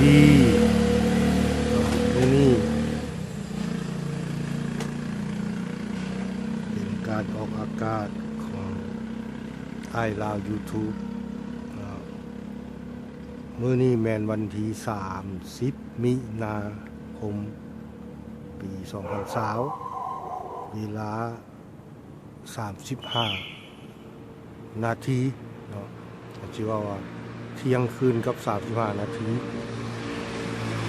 ดีนี่นี่เป็นการออกอากาศของไอลาว YouTube มื้อนี้แมนวันที่30 มินาคม ปี2020เวลา 35 นาทีเนาะชื่อว่าเที่ยงคืนกับ 35 นาที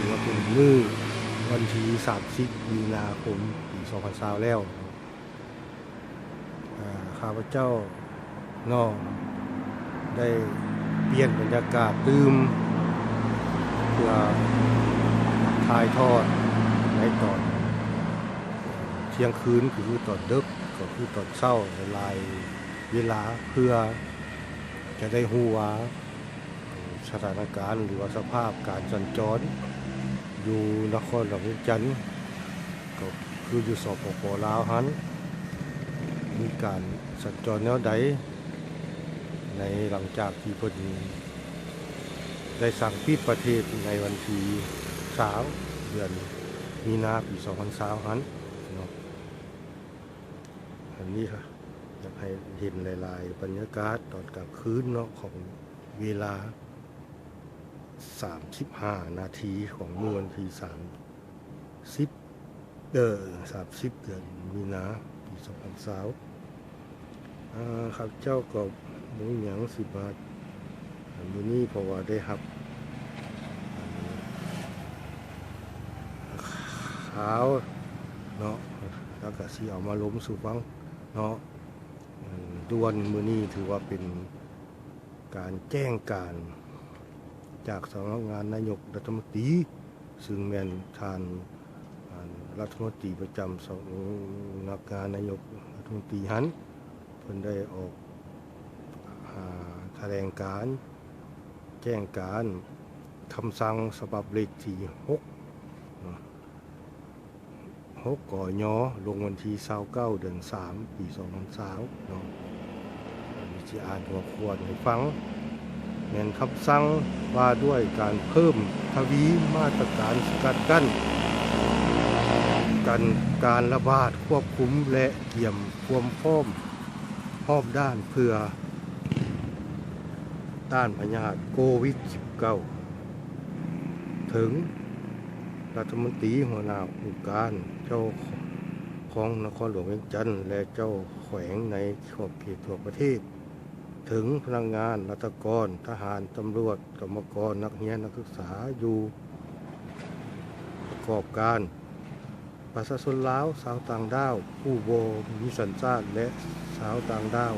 ว่าเป็นมือวันที่30มีนาคมปี2020แล้วเนาะอ่าข้าพเจ้าเนาะได้เปลี่ยนบรรยากาศดื่มเพื่อถ่ายทอดในตอนเที่ยงคืนคือตอนดึกก็คือตอนเช้าในลายเวลาเพื่อจะได้ฮู้ว่าสถานการณ์หรือว่าสภาพการสัญจร อยู่นครหลวงจันทน์ก็คืออยู่สปปลาวหันมีการสัญจรแนวใด ในหลังจากที่พิ่นได้สั่งปิดประเทศในวันที่สาวเดือนมีนาปี2020หันเนาะอันนี้ค่ะอยากให้เห็นหลาย ๆ บรรยากาศตอนกลางคืนเนาะของเวลา 35 นาทีของเมื่อวันที่30เออ30 เดือนมีนาปี2020อ่าครับเจ้าก็หมูหยังสิบาทอันนี้เพราะว่าได้รับขาวเนาะแล้วก็สิเอามาล้มสู่ฟังเนาะด่วนมือนี้ถือว่าเป็นการแจ้งการ จากสำนักงานนายกรัฐมนตรีซึ่งแมนทานรัฐมนตรีประจำสำนักงานนายกรัฐมนตรีหันเพิ่นได้ออกแถลงการ์แจ้งการคำสั่งฉบับเลขที่6เนาะ6กยลงวันที่29เดือน3ปี2020เนาะอันนี้สิอ่านหัวขวดให้ฟัง แม่นคำสั่งว่าด้วยการเพิ่มทวีมาตรการสกัดกั้นกันการระบาดควบคุมและเกี่ยมควมพร้อมรอบด้านเพื่อต้านพยาธิโควิด -19 ถึงรัฐมนตรีหัวหน้าองค์การเจ้าของนครหลวงเวียงจันทน์และเจ้าแขวงในขอบเขตทั่วประเทศ ถึงพนักงงานรัฐกร ทหาร ตำรวจกรรมกร นักเรียนนักศึกษาอยู่ประกอบการประชาชนลาวสาวต่างด้าว ผู้โบมีสัญชาติและสาวต่างด้าว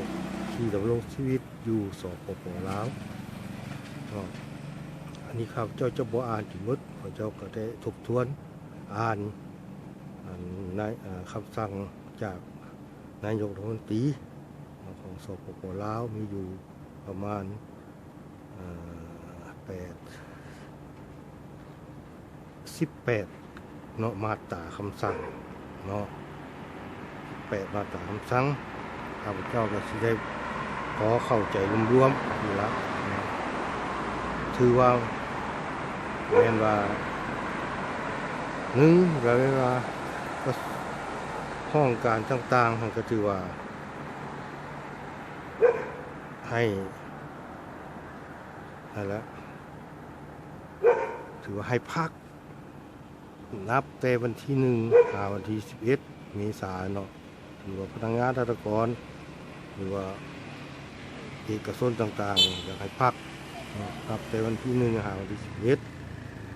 ที่ดำรงชีวิตอยู่สปปลาวอันนี้ครับเจ้าเจ้าบ่อ่านถึงมดขอเจ้าก็ได้ทบทวนอ่านอันในคำสั่งจากนายกรัฐมนตรี ของสปปลาวมีอยู่ประมาณแปดสิบแปดเนาะมาตราคำสั่งเนาะแปดมาตราคำสั่งข้าพเจ้าก็สิได้ขอเข้าใจรวมๆนี่ละเนาะถือว่าแมนว่าหนึ่งเราเรียกว่าห้องการต่างๆมันก็ถือว่า ให้อะไรละถือว่าให้พัก นับแต่วันที่หนึ่งหาวันที่สิบเอ็ดเมษายเนาะหรือว่าพนักงานราการหรือว่าเอกชนต่างๆ อยากให้พักนับแต่วันที่หนึ่งหาวันที่สิบเอ็ด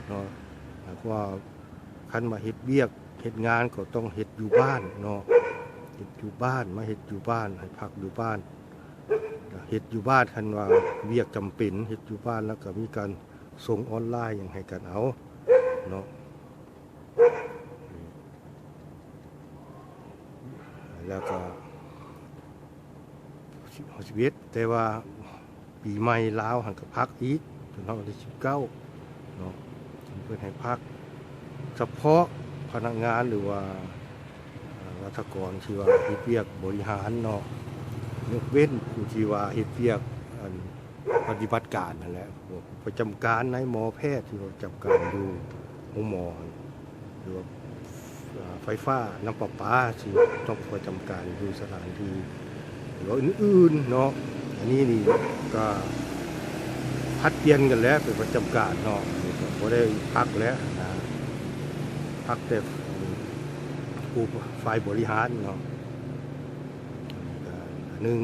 เนาะแล้วก็คันมาเฮ็ดเบียกเฮ็ดงานก็ต้องเฮ็ดอยู่บ้านเนาะเฮ็ดอยู่บ้านมาเฮ็ดอยู่บ้านให้พักอยู่บ้าน เฮ็ดอยู่บ้านคันว่าเวียกจำเป็นเฮ็ดอยู่บ้านแล้วก็มีการส่งออนไลน์อย่างให้กันเอาเนาะแล้วก็ชีวิตแต่ว่าปีใหม่ลาวหันกับพักอีกจนเท่าวันที่สิบเก้าเนาะเพื่อให้พัก เฉพาะพนักงานหรือว่าอ่ารัฐกรที่ว่าเฮ็ดเวียกบริหารเนาะ ยกเว้นผู้ที่ว่าเฮ็ดเวียกอันปฏิบัติการนั่นแหละพวกประจำการนายหมอแพทย์ที่ประจำการอยู่โรงหมอหรือว่าไฟฟ้าน้ำประปาที่ต้องประจำการอยู่สถานที่หรือว่าอื่นๆเนาะอันนี้นี่ก็พัดเปลี่ยนกันแล้วเป็นประจำการเนาะก็ได้พักแล้วนะพักแต่ผู้ฝ่ายบริหารเนาะ หนึ่ง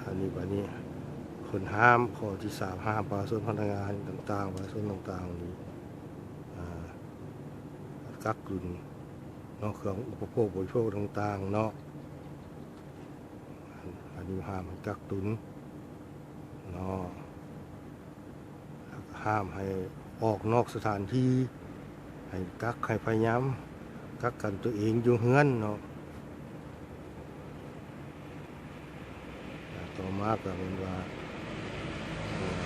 อันนี้แบบนี้คนห้ามข้อที่สามห้ามประชาชนพนักงานต่างๆประชาชนต่างๆนี้อ่กักตุนเนาะเครื่องอุปโภคบริโภคต่างๆเนาะอันนี้ห้ามให้กักตุนเนาะห้ามให้ออกนอกสถานที่ให้กักให้พยายามกักกันตัวเองอยู่เฮือนเนาะ ต่อมาก็เป็นว่าเอ่อ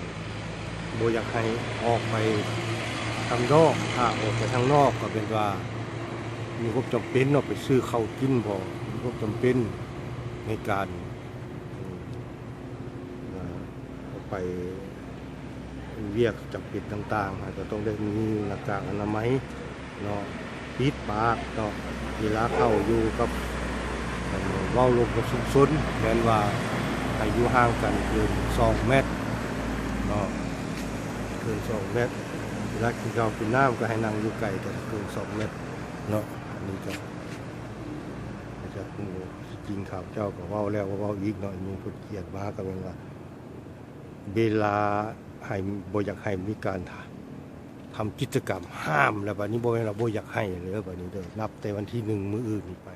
บ่อยากให้ออกไปทางนอกถ้าออกไปทางนอกก็เป็นว่า มีความจำเป็นเนาะไปซื้อข้าวกินพอมีความจำเป็นในการออกไปเวียกจำเป็นต่างๆอาจจะต้องได้มีหน้ากากอนามัยเนาะปิดปากเนาะเวลาเข้าอยู่กับเอ่อเว้าลมกับสุขสนแม้นว่า อายุห่างกันเกิน2เมตรเนาะเกิน2เมตรเวลากินข้าวกินน้ำก็ให้นั่งอยู่ไกลกันเกิน2เมตรเนาะอันนี้ก็จะผู้จริงข่าวเจ้าก็ว้าแล้วก็เว้าอีกเนาะมีคนเกลียดมาก็เป็นว่าเวลาให้บ่อยากให้มีการทำกิจกรรมห้ามแล้วบัดนี้บ่แม่นเราบ่อยากให้เลยบัดนี้เด้อนับแต่วันที่หนึ่งมื้ออื่นไป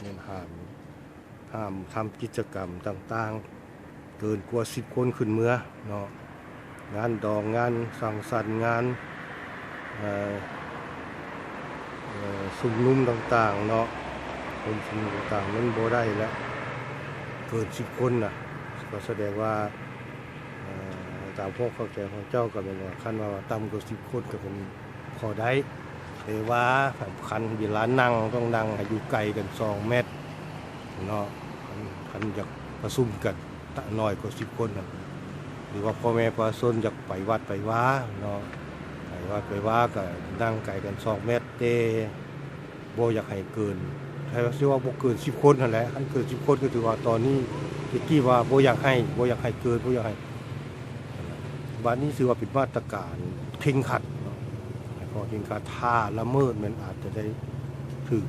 แม่นห้ามห้ามทำกิจกรรมต่าง ๆ เกินกว่าสิบคนขึ้นเมื่อเนาะงานดองงานสั่งสรรค์งานเอ่อเอ่อสุมนุ่มต่างๆเนาะคนชุมนุมต่างๆมันโบได้แล้วเกินสิบคนน่ะก็แสดงว่าตามพวกเข้าใจของเจ้าก็เป็นว่าขั้นว่าต่ำกว่าสิบคนก็เป็นพอได้แต่ว่าสำคัญเวลานั่งต้องนั่งอยู่ไกลกันสองเมตรเนาะคันอยากประชุมกัน น้อยกว่าสิบคนนะหรือว่าพ่อแม่ประชาชนอยากไปวัดไปว่าเนาะไปวัดไปว่าก็นั่งไกลกันสองเมตรเตโบอยากให้เกินใช่ว่าว่าบ่เกินสิบคนนั่นแหละคันเกินสิบคนก็ถือว่าตอนนี้ตะกี้ว่าโบอยากให้โบอยากให้เกินโบอยากให้บัดนี้ถือว่าเป็นมาตรการเข่งขัดพอเข่งขัดถ้าละเมิดมันอาจจะได้ถูก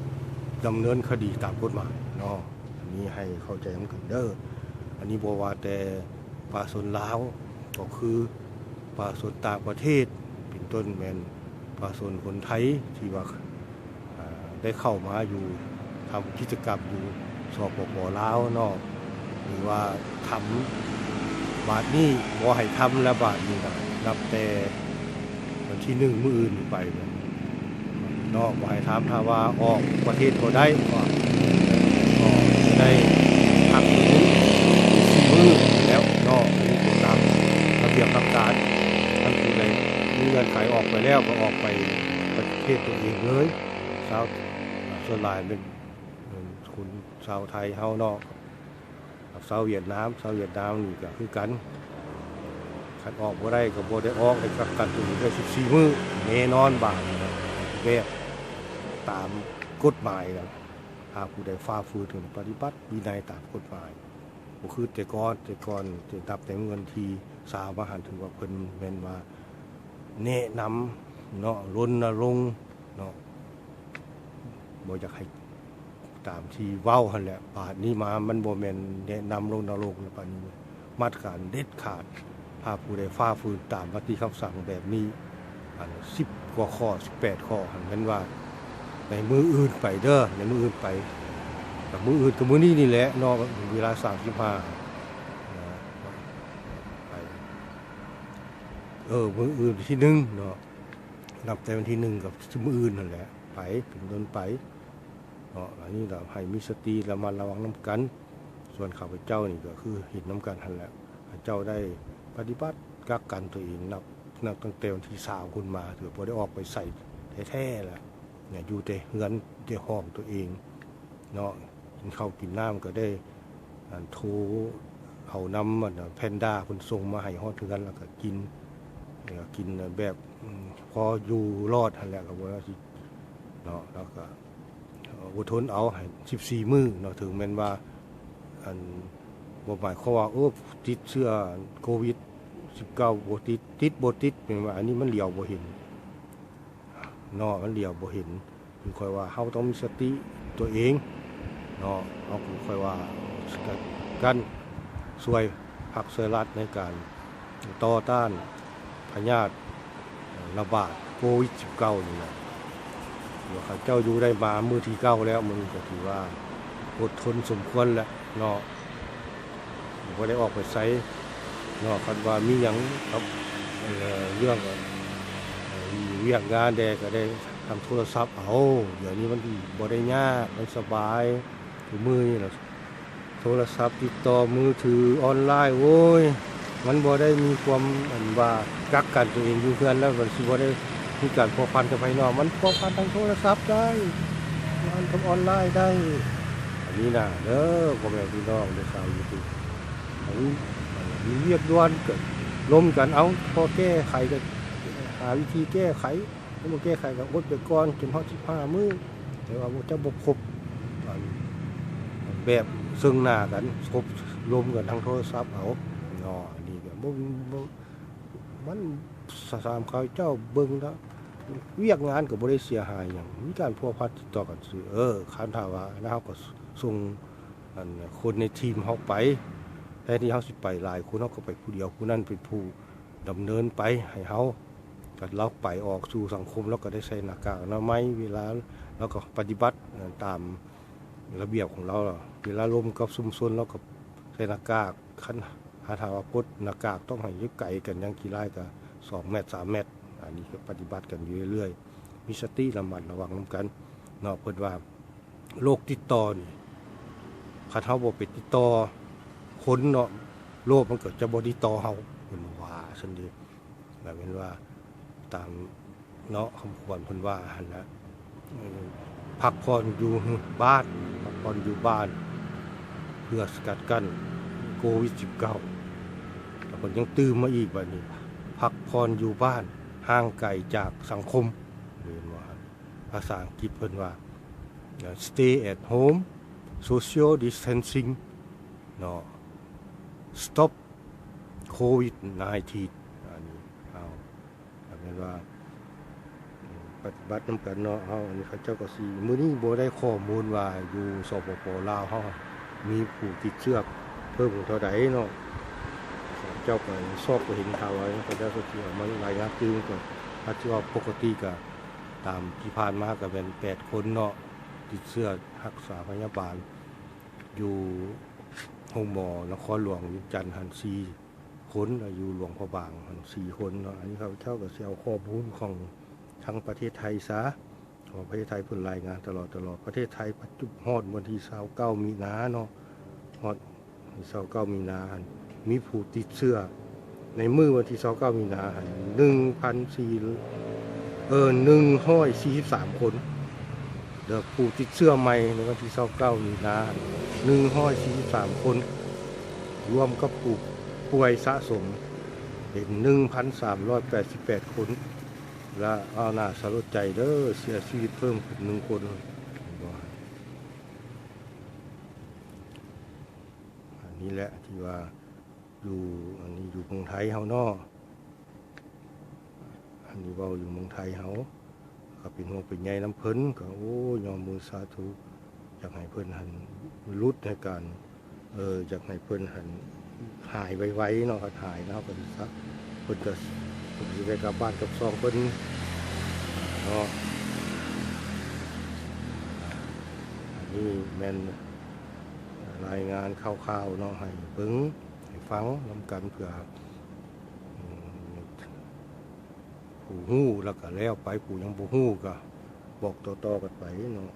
ดำเนินคดีตามกฎหมายเนาะอันนี้ให้เข้าใจนกันเด้อ อันนี้บอกว่าแต่ปลาสนลาวก็คือปลาสนต่างประเทศ เป็นต้นแมนปลาสนคนไทยที่ว่าได้เข้ามาอยู่ทำกิจกรรมอยู่สอบปปลาวนาะหรือว่าทำบาทนี้บ่ให้ทำแล้วบาทนี้นะนับแต่วันที่หนึ่งมืออื่นไปนี่ยเนาะบ่ให้ทำถ้าว่าออกประเทศบ่ได้ก็ได้พักื่อแล้วนอกอันนี้ก็ตามระเบียบหลัการท่านผู้ใดมีเงินขายออกไปแล้วก็ออกไปประเทศตัวเองเลยชาวส่วนหลายเป็นคุณชาวไทยเฮานอกชาวเวียดนามชาวเวียดนามนี่ก็คือกันคันออกบ่ได้ก็บ่ได้ออกได้กักกันตัวเองได้14มื้อแน่นอนบาดนะแบบตามกฎหมายแล้วหากผู้ใดฝ่าฝืนถึงปฏิบัติวินัยตามกฎหมาย บ่คือแต่ก่อนแต่ก่อนจะนับแต่เงินทีสาวมาหันถึงว่าเพิ่นแม่นว่าแนะนำเนาะรณรงค์เนาะบ่อยากให้ตามที่เว้าหั่นแหละบาดนี้มามันบ่แม่นแนะนำรณรงค์แล้วปานนี้มาตรการเด็ดขาดหาผู้ใดฝ่าฝืนตามมติคำสั่งแบบนี้อัน10กว่าข้อ18ข้อหั่นแม่นว่าในมืออื่นไปเด้อในมืออื่นไป กับมืออื่นกับมือนี้นี่แหละเนอกเวลาสามสิบห้าเออมืออื่นที่หนึ่งเนาะนับแต่วันที่หนึ่งกับมืออื่นนั่นแหละ ไปถึงต้นไปเนาะอันนี้เราให้มีสติระมัดระวังน้ำกัน ส่วนข้าพเจ้านี่ก็คือเห็นน้ำกันทันแหละข้าเจ้าได้ปฏิบัติกักกันตัวเองนับนับตั้งแต่วันที่สามคุณมาถือพอได้ออกไปใส่แท้ๆแล้วเนี่ยอยู่แต่เฮือนแต่ห้องตัวเองเนาะ กินข้าวกินน้ำก็ได้ทรเอาน้ำมันแพนด้าเพิ่นส่งมาให้ฮอดคือกันแล้วก็กินแล้วกินแบบพออยู่รอดหั่นแหละก็บ่ว่าเนาะแล้วก็อดทนเอาให้14มื้อเนาะถึงแม้นว่าอันบ่หมายความว่าโอ้ติดเชื้อโควิด19บ่ติดติดบ่ติดแม่นว่าอันนี้มันเหลียวบ่เห็นเนาะมันเหลียวบ่เห็นคือค่อยว่าเฮาต้องมีสติตัวเอง เนาะเฮาก็ค่อยว่ากันช่วยพักช่วยรัฐในการต่อต้านพยาธิระบาดโควิด19นี่แหละเดี๋ยวข้าเจ้าอยู่ได้มามือที่เก้าแล้วมันก็ถือว่าอดทนสมควรแหละเนาะบ่ได้ออกไปไสเนาะคันว่ามีหยังครับเอ่อเรื่องเอ่อเวียกงานแดก็ได้ทำโทรศัพท์เอาเดี๋ยวนี้มันบ่ได้ยากมันสบาย ถือมือนี่แหละโทรศัพท์ติดต่อมือถือออนไลน์โอ้ยมันบ่ได้มีความอันว่ากักกันตัวเองอยู่เพื่อนแล้วมันสิบ่ได้มีการพัวพันกับภายนอกมันพัวพันทางโทรศัพท์ได้มันทางออนไลน์ได้ อันนี้นะเด้อพ่อแม่พี่น้องในชาวยูทูบอันนี้มีเรียกด่วนเกิดล้มกันเอาพอแก้ไขก็หาวิธีแก้ไขถ้ามาแก้ไขก็อดไปก่อนจนฮอดสิบห้ามื้อแต่ว่าบ่จะบ่ครบ แบบซึ่งหน้ากันคบรวมกันทางโทรศัพท์เอาเนาะนนี้ก็บ่บ่มันสสามเขาเจ้าเบิ่งแล้วเวียกงานก็บ่ได้เสียหายหยังมีการพัวพันติดต่อกันซื่อเออคันถาว่าแล้วเราก็ส่งคนในทีมเฮาไปแทนที่เขาสิไปหลายคนเขาก็ไปผู้เดียวผู้นั้นเป็นผู้ดำเนินไปให้เขาก็เราไปออกสู่สังคมแล้วก็ได้ใส่หน้ากากอนามัยเวลาแล้วก็ปฏิบัติตามระเบียบของเรา เวลาลมกับซุมซนเราก็ใส่หน้ากากคันหาทางว่าพดหน้ากากต้องให้อยึดไก่กันยังกี่ไร่ก็สองเมตรสามเมตร อันนี้ก็ปฏิบัติกันอยู่เรื่อยๆมีสติระมัดระวังนำกันเนาะเพิ่นว่าโรคติดต่อนี่คันเฮาบ่ไปติดต่อคนเนาะโลกมันเกิดจะบอดีต่อเฮาเป็นว่าสันเดีแบบเป็นว่าตามเนาะคำควรเพิ่นว่าหันนะพักผ่อนอยู่บ้านพักผ่อนอยู่บ้าน เพื่อสกัดกั้นโควิด -19 แล้วเพิ่นยังตื่มมาอีกแบัดนี้พักผ่อนอยู่บ้านห่างไกลจากสังคมเรียนว่าภาษาอังกฤษเพิ่นว่า stay at home social distancing เนาะ stop covid 19อันนี้เอาเป็นว่าปฏิบัตินำกันเนาะเอาอันนี้เขาเจ้าก็สิมื้อนี้บ่ได้ข้อมูลว่าอยู่สปปลาวเฮา มีผู้ติดเชื้อเพิ่มเท่าใดเนาะเขาเจ้าก็ซอกก็เห็นข่าวไว้เขาเจ้าก็สิเอามารายงานตื่นก็ถ้าที่ว่าปกติก็ตามที่ผ่านมาก็เป็น8คนเนาะติดเชื้อรักษาพยาบาล อยู่ห้องหมอนครหลวงจันทร์หันซีคนอายุหลวงพระบางหันสี่คนเนาะอันนี้เขาเช่ากับเซลข้อมูลของทั้งประเทศไทยซะ ของประเทศไทยเพิ่นรายงานตลอดตลอดประเทศไทยปัจจุบันฮอดวันที่29มีนาเนาะฮอด29มีนาหั่นมีผู้ติดเชื้อ ในมือวันที่29มีนาหั่น1,400เออ143คนเดี๋ยวผู้ติดเชื้อใหม่ในวันที่29มีนา143คน รวมกับผู้ป่วยสะสมเป็น1,388คน และเอาหน้าสลดใจเด้อเสียชีวิตเพิ่มขึ้นหนึ่งคนอันนี้แหละที่ว่าอยู่อันนี้อยู่เมืองไทยเฮาเนาะอันนี้เว้าอยู่เมืองไทยเฮาก็เป็นห่วงเป็นใยน้ำเพิ่นก็โอ้ยอมมือสาธุอยากให้เพิ่นหันรุดในการเอออยากให้เพิ่นหันหายไวๆเนาะหายเนาะเพิ่นซะเพิ่นจะ สิได้กลับบ้านกับซองเพิ่นเนาะอันนี้แม่นรายงานคร่าวๆเนาะให้เบิ่งให้ฟังนำกันเพื่อผู้ฮู้แล้วก็แล้วไปผู้ยังบ่ฮู้ก็บอกต่อๆกันไปเนาะ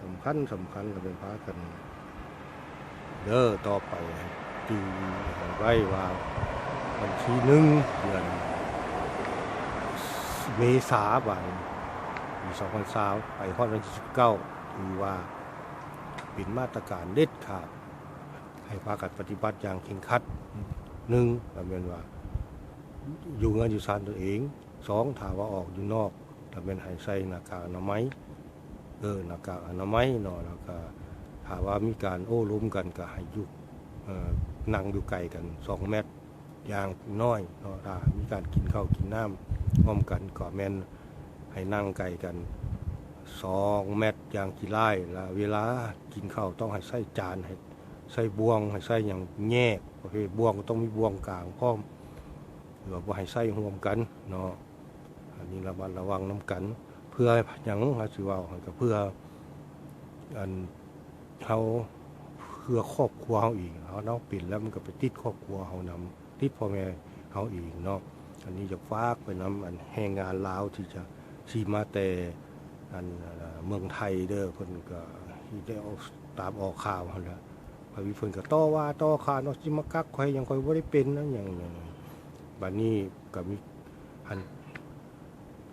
สำคัญสำคัญก็เป็นพากันเด้อต่อไป ตีให้ไว้ว่าวันที่หนึ่งเดือนเมษาบานปี2020ไปฮอดวันที่19ถือว่าเป็นมาตรการเด็ดขาดให้พากันปฏิบัติอย่างเคร่งครัดหนึ่งก็เป็นว่า อยู่เงินอยู่ซานตัวเองสองถามว่าออกอยู่นอกถ้าเป็นให้ใส่หน้ากากอนามัยเออหน้ากากอนามัยเนาะแล้วก็ถามว่ามีการโอ้ล้มกันก็ให้ยู่เอ่อ นั่งอยู่ไกลกันสองเมตรอย่างน้อยเนาะถ้ามีการกินข้าวกินน้ำร่วมกันก็แม่นให้นั่งไกลกันสองเมตรอย่างกี่ไล่แล้วเวลากินข้าวต้องให้ใส่จานให้ใส่บวงให้ใส่อย่างแยกประเภทบวงก็ต้องมีบวงกลางพร้อมหรือว่าให้ใส่ร่วมกันเนาะอันนี้ระมัดระวังน้กัน เพื่อหยังหาสิว้าก็เพื่ออันเฮา เพื่อครอบครัวเฮาอีกเฮาเนาะปิดแล้วมันก็ไปติดครอบครัวเฮานำติดพ่อแม่เฮาอีกเนาะอันนี้จะฝากไปนํอันแรงงานลาวที่จะสิมาแต่อันเมืองไทยเด้อเพิ่นก็ที่ได้เอาตามออกข่าวหั่นล่ะพระวิเพิ่นก็ต่อว่าต่อขาวเนาะสิมากักข่อยยังข่อยบ่ได้เป็นนะหยังยังบัดนี้ก็มีอัน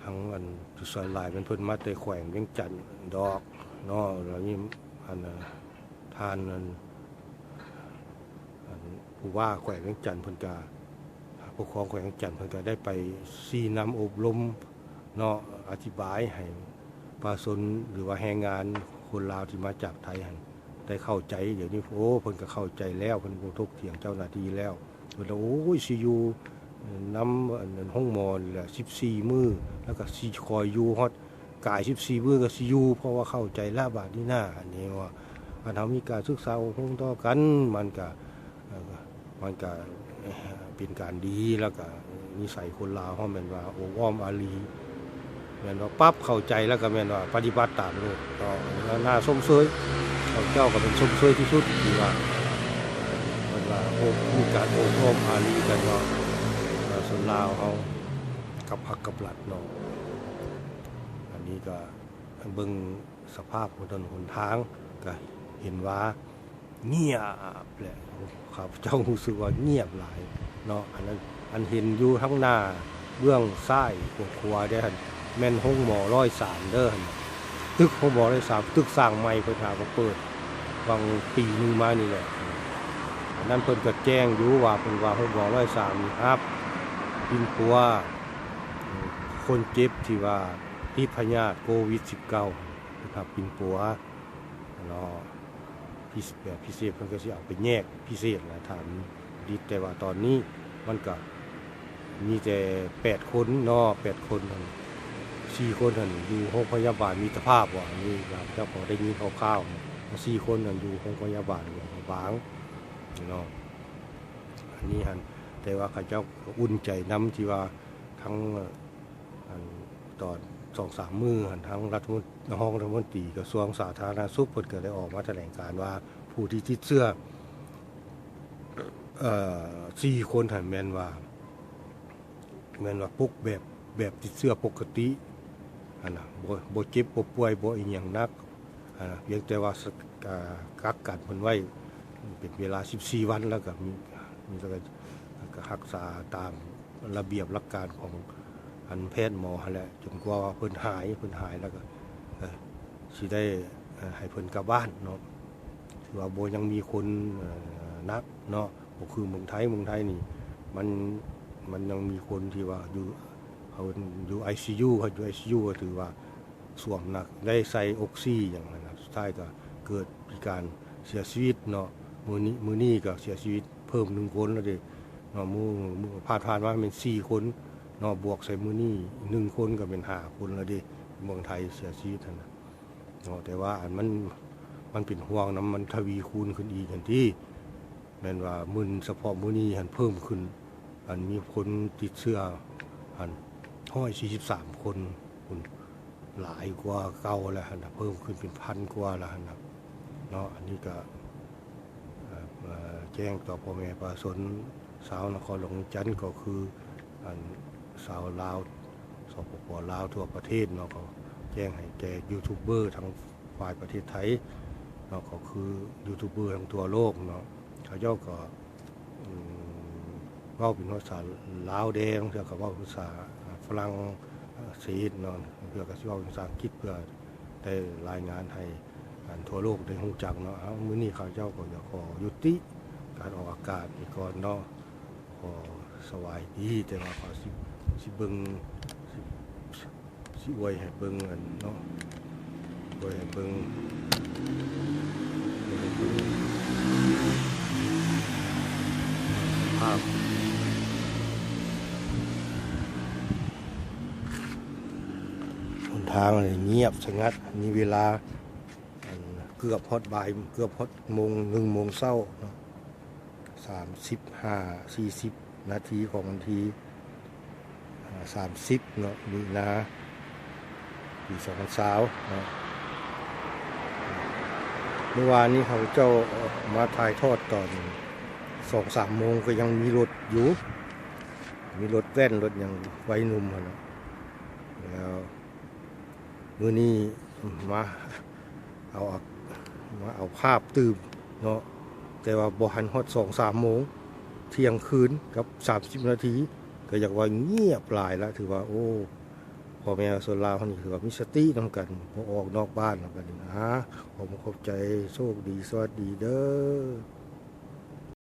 ทั้งอันจุดสลายเป็นเพิ่นมาแต่แขวงเวียงจันทน์ดอกเนาะแล้วนี่อัน น่านผู้ว่าแขวงจันทน์พนก็ปกครองแขวงจันทน์พนก็ได้ไปซีนำอบรมเนาะอธิบายให้ประชาชนหรือว่าแรงงานคนลาวที่มาจากไทยฮันได้เข้าใจเดี๋ยวนี้โอ้เพิ่นก็เข้าใจแล้วเพิ่นบ่ทกเถียงเจ้าหน้าที่แล้วเพิ่นว่าโอ้ยสิอยู่น้ำอันนั้นห้องหมอนแหละ14มือแล้วก็สิคอยอยู่ฮอดกาย14มือก็สิอยู่เพราะว่าเข้าใจละบาดนี้หน้าอันนี้ว่า อันเฮามีการศึกษาอบรมต่อกัน มันก็มันก็เอ่อเป็นการดีแล้วก็นิสัยคนลาวเฮาแม่นว่าโอ้อ้อมอารีแม่นว่าปั๊บเข้าใจแล้วก็แม่นว่าปฏิบัติตามเลยก็น่าชมเชยเขาเจ้าก็เป็นชมเชยที่สุดที่ว่าเอ่อแมนว่าโอ้มีการโอ้อมอารีกันเนาะส่วนลาวเขากับพักกับหลัดเนาะอันนี้ก็เบิ่งสภาพบนถนนหนทางก็ เห็นว่าเงียบแหละครับเจ้ารู้สึกว่าเงียบหลายเนาะอันนั้นอันเห็นอยู่ทั้งหน้าเบื้องซ้ายขวาขวาได้หันแม่นห้องหมอร้อยสามเด้อหั่นตึกห้องหมอร้อยสามตึกสร้างใหม่เพิ่นหาเปิดบางปีหนึงมานี่แหละอันนั้นเพิ่นก็แจ้งอยู่ว่าเพิ่นว่าเพิ่นบอร้อยสามครับปินปัวคนเจ็บที่ว่าที่พยาธิโควิด -19 นะครับปินปัวเนาะ พิเศษแบบพิเศษเพิ่นก็สิเอาไปแยกพิเศษแหละถามดีแต่ว่าตอนนี้มันก็มีแต่8คนเนาะ8คนนั่น4คนนั่นอยู่โรงพยาบาลมีตรภาพว่านี่ครับเจ้าพอได้ยินคร่าวๆ4คนนั่นอยู่โรงพยาบาลหลวงบางเนาะอันนี้ฮันแต่ว่าเขาเจ้าอุ่นใจน้ำที่ว่าทั้งตอนสองสามมือหันทั้งรัฐมนตรี ห้องรัฐมนตรีกระทรวงสาธารณสุขเพิ่นก็ได้ออกมาแถลงการว่าผู้ที่ติดเชื้อเอ่อสี่คนหันแม่นว่าแม่นว่าปกแบบแบบติดเชื้อปกติอันน่ะบ่บ่เจ็บบ่ป่วยบ่อีหยังนักอันน่ะเพียงแต่ว่าสักักกันเพิ่นไว้เป็นเวลา 14 วันแล้วก็มีมีก็รักษาตามระเบียบหลักการของอันแพทย์หมอแหละจนกว่าเพิ่นหายเพิ่นหายแล้วก็ สิได้ให้เพิ่นกลับบ้านเนาะถือว่าโบยังมีคนนักเนาะบ่คือเมืองไทยเมืองไทยนี่ มันมันยังมีคนที่ว่าอยู่เขาอยู่ ICU เขาอยู่ ICU ก็ถือว่าสวมหนักได้ใส่ออกซิอย่างนั้นนะสุดท้ายก็เกิดมีการเสียชีวิตเนาะมือนี้มือนี้ก็เสียชีวิตเพิ่มหนึ่งคนแล้วด้เนาะมือมือผ่านผ่านมาเป็นสี่คนเนาะบวกใส่มือนี้หนึ่งคนก็เป็นห้าคนแล้วด้ เมืองไทยเสียชีวิตนะเนาะแต่ว่าอันมันมันเป็นห่วงนะมันทวีคูณขึ้นอีกทันทีแม่นว่ามึนเฉพาะมื้อนี้หันเพิ่มขึ้น อันมีคนติดเชื้ออันห้อยสี่สิบสามคนคุณหลายกว่าเก่าแล้วนะเพิ่มขึ้นเป็นพันกว่าแล้วนะเนาะอันนี้ก็แจ้งต่อพ่อแม่ประชาชนสาวนครหลวงจันทน์ก็คืออันสาวลาว สปปลาวทั่วประเทศเนาะก็แจ้งให้แก่ยูทูบเบอร์ทั้งฝ่ายประเทศไทยเนาะก็คือยูทูบเบอร์ทั้งทั่วโลกเนาะเขาเจ้าก็เว้าเป็นภาษาลาวแดงเพื่อกับว่าภาษาฝรั่งเอ่อซีดเนาะเพื่อกับเว้าภาษาอังกฤษเพื่อได้รายงานให้การทั่วโลกได้รู้จักเนาะเอามื้อนี้ข้าเจ้าก็อยากขอยุติการออกอากาศนี่ก่อนเนาะขอสวายดีแต่ว่าขอสิสิเบิ่ง สิอวยให้เบิ่งอันเนาะอวยให้เบิ่งอวยให้เบิ่งภาพหนทางเงียบสงัดมีเวลาเกือบพอดบ่ายเกือบพอดโมงหนึ่งโมงเศร้าเนาะสามสิบห้าสี่สิบนาทีของวันที่สามสิบเนาะมีนา ปีสองพันสาวนะเมื่อวานนี้เขาเจ้ามาถ่ายทอดตอนสองสามโมงก็ยังมีรถอยู่ มีรถแว่นรถย่างไวหนุ่มอะเนาะแล้วมื่อนี้มาเอาอมาเอาภาพตื่มเนาะแต่ว่าบ่หันฮอดสองสามโมง เที่ยงคืนกับสามสิบนาที ก็อยากว่าเงียบหลายแล้วถือว่าโอ้ พ่อแม่ส่วนลาวเขานี่ถือว่ามีสตินำกันพอออกนอกบ้านนำกันนะผมขอบใจโชคดีสวัสดีเด้อ